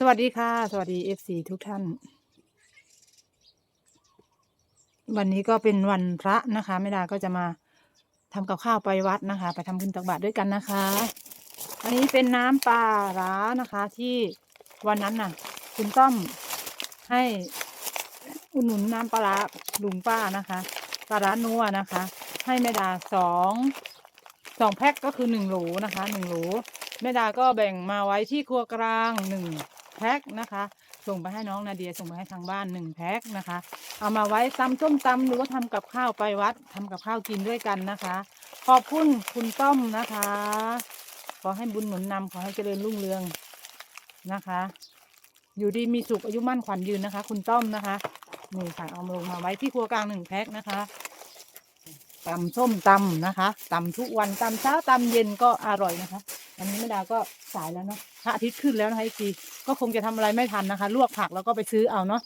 สวัสดีค่ะ สวัสดีเอฟซีทุกท่าน วันนี้ก็เป็นวันพระนะคะแม่ดาก็จะมาทำกับข้าวไปวัดนะคะ ไปทำบุญตักบาตรด้วยกันนะคะ อันนี้เป็นน้ำปลาร้านะคะ ที่วันนั้นน่ะ คุณต้อมให้อุดหนุนน้ำปลาร้าลุงป้านะคะปลาร้านัวนะคะ ให้แม่ดาสองสองแพ็คก็คือหนึ่งโหลนะคะหนึ่งโหลแม่ดาก็แบ่งมาไว้ที่ครัวกลางหนึ่ง แพ็คนะคะ ส่งไปให้น้องนาเดียส่งไปให้ทางบ้านหนึ่งแพ็คนะคะ เอามาไว้ตำส้มตำหรือว่าทำกับข้าวไปวัดทำกับข้าวกินด้วยกันนะคะ ขอบคุณคุณต้อมนะคะ ขอให้บุญหนุนนำขอให้เจริญรุ่งเรืองนะคะ อยู่ดีมีสุขอายุมั่นขวัญยืนนะคะ คุณต้อมนะคะนี่ค่ะเอาลงมาไว้ที่ครัวกลางหนึ่งแพ็คนะคะตำส้มตำนะคะตำทุกวันตำเช้าตำเย็นก็อร่อยนะคะอันนี้แม่ดาก็สายแล้วเนาะ ระอาทิตย์ขึ้นแล้วนะคะอีกทีก็คงจะทำอะไรไม่ทันนะคะ ลวกผักแล้วก็ไปซื้อเอาเนาะ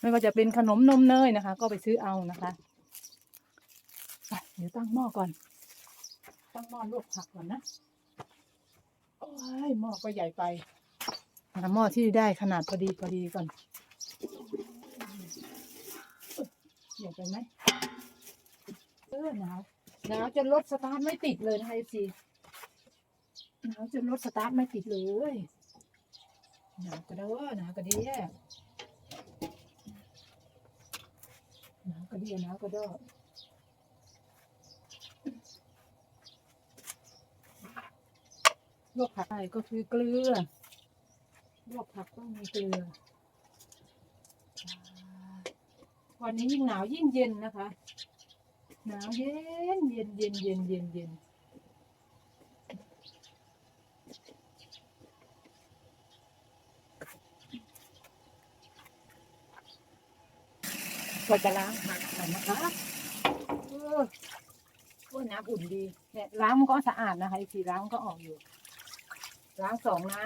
ไม่ว่าจะเป็นขนมนมเนยนะคะ ก็ไปซื้อเอานะคะไปเดี๋ยวตั้งหม้อก่อน ตั้งหม้อลวกผักก่อนนะโอ้ยหม้อก็ใหญ่ไปหาหม้อที่ได้ขนาดพอดีพอดีก่อนใหญ่ไปไหมเออหนาวหนาวจนรถสตาร์ทไม่ติดเลยนะคะเอฟซี หนาวจนรถสตาร์ทไม่ติดเลยหนาวกระเด้อหนาวกระเดียหนาวกระเดีหนาวกระเด้อลวกผักไรก็คือเกลือลวกผักต้องมีเกลือ วันนี้ยิ่งหนาวยิ่งเย็นนะคะ หนาวเย็นเย็นเย็นเย็นเย็นเย็น ก็จะล้างผักก่อนนะคะเออโอ้ยน้ำอุ่นดีเนี่ยล้างมันก็สะอาดนะคะอีกทีล้างมันก็ออกอยู่ ล้างสองน้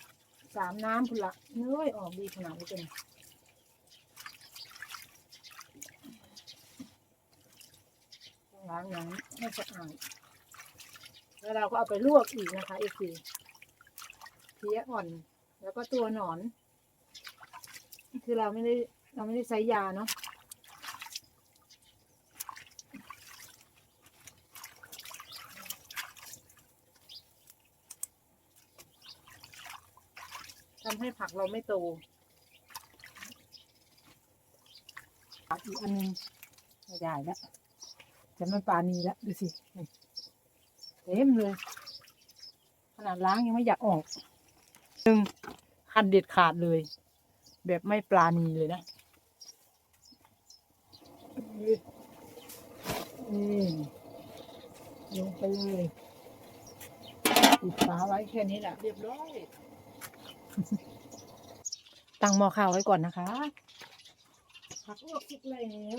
ำสามน้ำพุ่นละเนื้อออกดีขนาดนี้เป็นล้างน้ำให้สะอาดแล้วเราก็เอาไปลวกอีกนะคะอีกทีเพี้ยอ่อน แล้วก็ตัวหนอน คือเราไม่ได้เราไม่ได้ใช้ยาเนาะ ทำให้ผักเราไม่โตผักอีกอันหนึงไม่ได้แล้วจะไม่ปรานีแล้วดูสิเต็มเลย ขนาดล้างยังไม่อยากออกหนึ่งคันเด็ดขาดเลย แบบไม่ปลานีเลยนะนี่นี่ลงไปเลยปิดฝาไว้แค่นี้แหละเรียบร้อย ตั้งหม้อข้าวไว้ก่อนนะคะ ผักลวกสุกแล้ว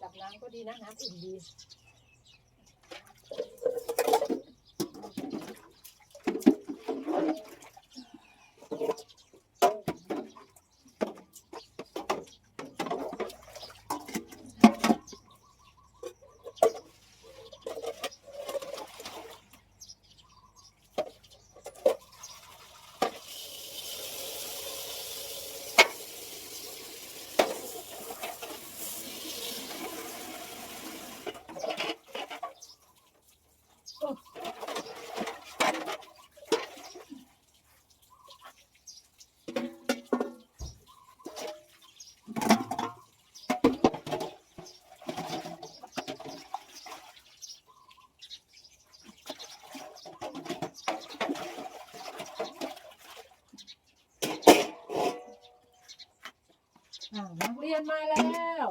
จับ น้ำก็ดีนะน้ำอุ่นดี ยนมาแล้ว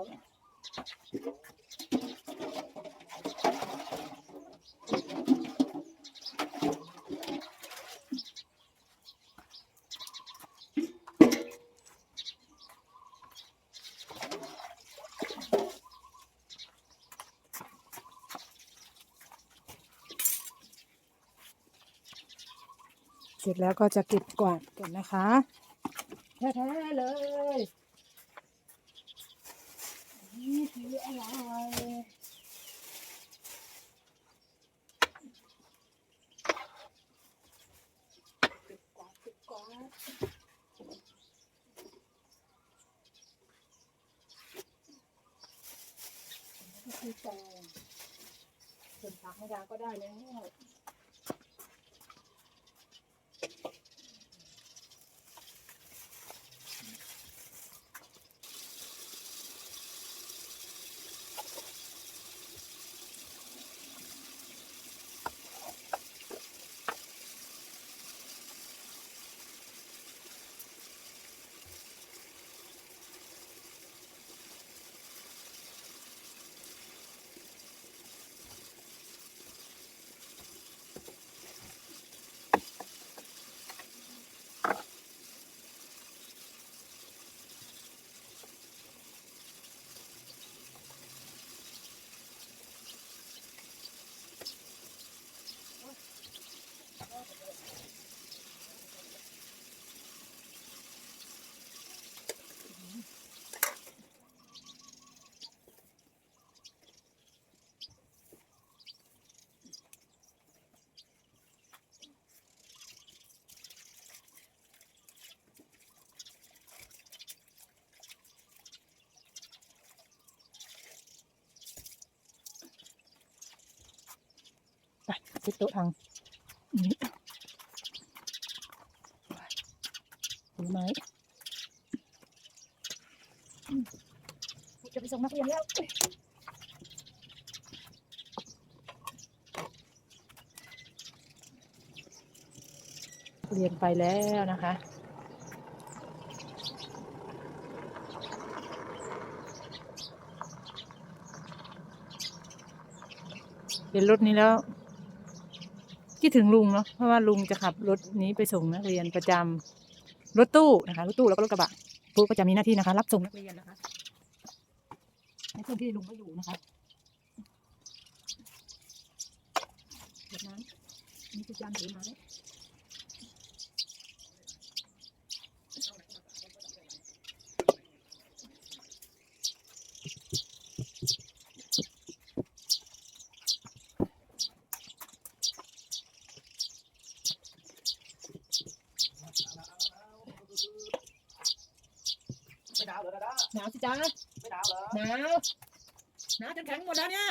เสร็จแล้วก็จะเก็บกวาดกันนะคะแท้ๆเลย คืออะไรเก็บกวาดเก็บกวาดนี่ก็คือแตงส่วนผักไม่ได้ก็ได้แล้ว ไปติดโต๊ะทางนี้ผลไม้อืมจะไปส่งนักเรียนแล้วเรียนไปแล้วนะคะเห็นรถนี้แล้วคิด ถึงลุงเนาะเพราะว่าลุงจะขับรถนี้ไปส่งนักเรียนประจำรถตู้นะคะรถตู้แล้วก็รถกระบะปุ๊ก็จะมีหน้าที่นะคะ รับส่งนักเรียนนะคะในช่วงที่ลุงไม่อยู่นะคะแบบนั้นนี่คือจานถือไม้หนาว สิจ้าหนาวหนาวหนาวจนแข็งหมดแล้วเนี่ย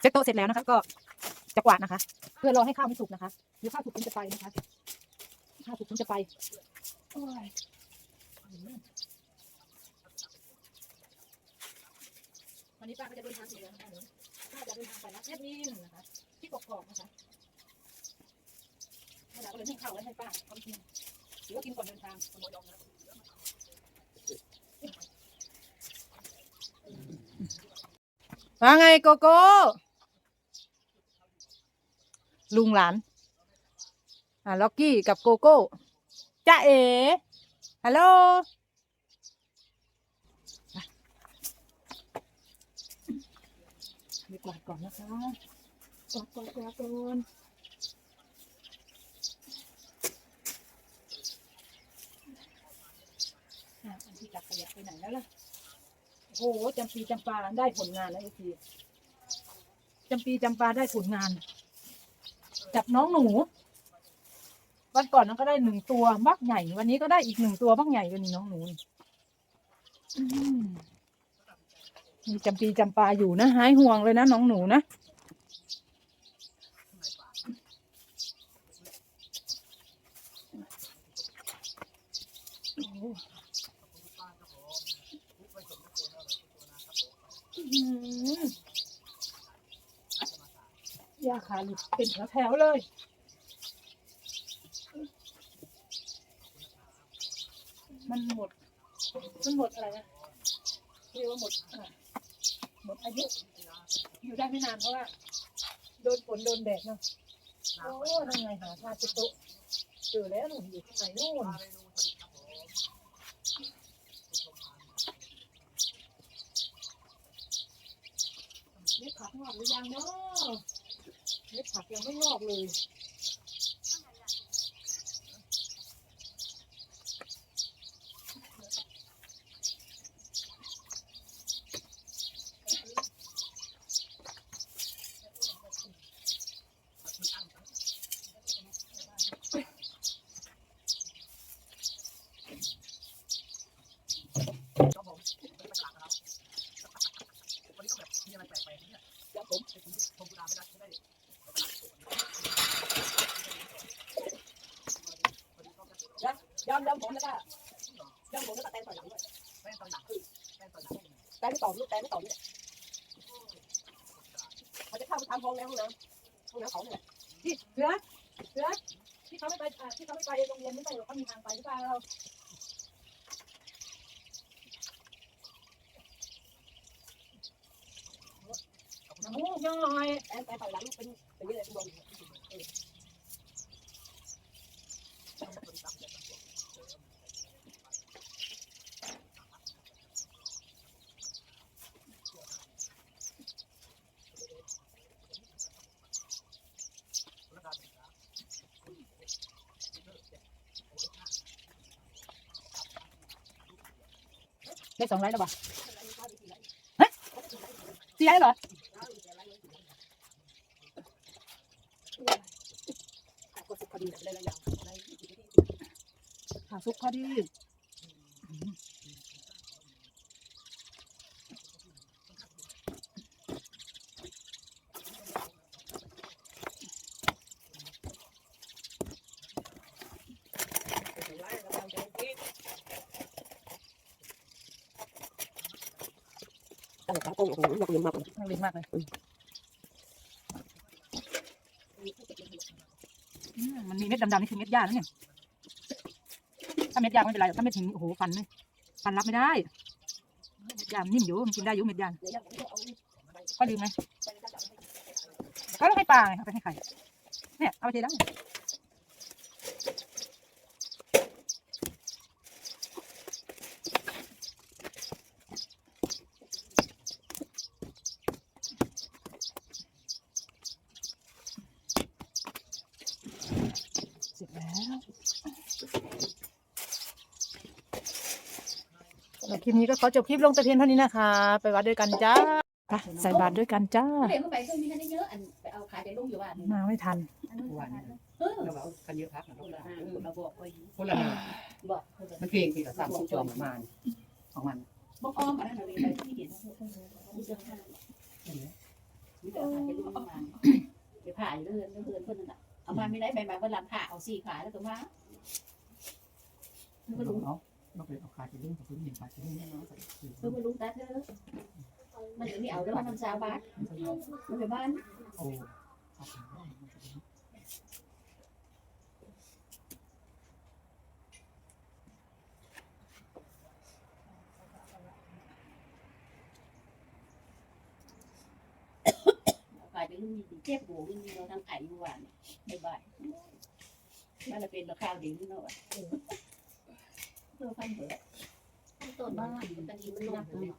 เซ็ตโต๊ะเสร็จแล้วนะคะ ก็จะกวาดนะคะ เพื่อรอให้ข้าวมันสุกนะคะเดี๋ยวข้าวสุกถึงจะไปนะคะข้าวสุกถึงจะไปโอ้ยวันนี้ป้าก็จะเดินทางอีกแล้วนะคะเดี๋ยวป้าจะเดินทางไปรับแอดมินนะคะ ที่กกอกนะคะแม่ดาก็เลยให้ข้าวไว้ให้ป้าทำกินหรือว่ากินก่อนเดินทางสมยอมนะ ว่าไงโกโก้ลุงหลาน อ่าล็อกกี้กับโกโก้จ้าเอ๋ฮัลโหลไปกวาดก่อนนะคะกวาดกวาดกวาดก่อนอะอันที่จับขยะไปไหนแล้วล่ะ โอ้โหจำปีจำปาได้ผลงานแล้วไอ้ทีจำปีจำปาได้ผลงาน จับน้องหนู วันก่อนนั้นก็ได้หนึ่งตัวบักใหญ่ วันนี้ก็ได้อีกหนึ่งตัวบักใหญ่วันนี้น้องหนูนี่อืมมีจำปีจำปาอยู่นะหายห่วงเลยนะน้องหนูนะโอ้อหื อยาขาหลุดเป็นแถวๆเลยมันหมด มันหมดอะไรนะเรียกว่าหมดหมดอายุ อยู่ได้ไม่นานเพราะว่า โดนฝนโดนแดดเนาะ โอ้ทำไงหาผ้าเช็ดโตเจอแล้วหนูอยู่ที่ไหนนู่นเม็ดผักงอกหรือยังเนาะ เม็ดผักยังไม่งอกเลย ยอมยอมผมแล้วก็ ยอมผมแล้วก็แตงต่อยหลังด้วยแตงต่อยหลังคือแตงต่อยหลังแตงไม่ต่อลูกแตงไม่ต่อเนี่ยเขาจะเข้าไปทำห้องแล้วห้องน้ำห้องน้ำเขาเนี่ยที่เหลือเหลือที่เขาไม่ไปที่เขาไม่ไปโรงเรียนไม่ไปหรอกเขามีทางไปหรือเปล่าเราน้ำมูกยังหน่อยแอนแอนต่อยหลังเป็นเป็นยังไงคุณบอล ได้สองไลน์แล้วป่ะเฮ้ยสี่ไลน์เหรอก็สุขคดีเลยระยะขาซุปพอดี ตั้งแต่โกงโอ้โหหนักเรียมากเลยน่าเล่นมากเลยอืมมันมีเม็ดดำๆนี่คือเม็ดหญ้าแล้วเนี่ยถ้าเม็ดหญ้าไม่เป็นไรหรอกถ้าเม็ดหินโอ้โหฟันเลยฟันรับไม่ได้เม็ดหญ้ามันนิ่มอยู่มันกินได้อยู่เม็ดหญ้าก็ลืมไงก็ต้องให้ปลาไงเอาไปให้ไข่เนี่ยเอาไปเทได้เสร็จแล้วสำหรับค ลิปนี้ก็ขอจบคลิปลงแต่เพียงเท่านี้นะคะ ไปวัดด้วยกันจ้าไปใส่บาตรด้วยกันจ้าเด็กเข้าไปเครื่องนี้ได้เยอะอันไปเอาขายในลูกอยู่บ้านมาไม่ทันเออเราเอาคันเยอะพักนะคนละห้าคนละบอกไปคนละหนาบอกมันเพียงที่ละสามสิบจอมประมาณของมันบอกอ้อมอันนั้นเลยที่เห็นมีเสื้อผ้ามีแต่ผ้าเป็นลูกประมาณไปผ่าเลื่อนเลื่อนเพื่อนน่ะเอามาไม่ได้ใบไม้บนหลังผ่าเอาสี่ขาแล้วก็มาเพื่อเราลุง เราไปเอาขาจะเล่นกับพื้นหินขาจะเล่นน้องใส่เพื่อลุงตัดเด้อมันจะไม่เอาเด้อมันซาบาทมันไปบ้านโอ้ขายเป็นลูกมีเจ็บหัวมีเราทั้งไข่อยู่บ้านในบ้านมันจะเป็นราคาดี ตัวพันเบิดต้นบ้านกันดีมันลง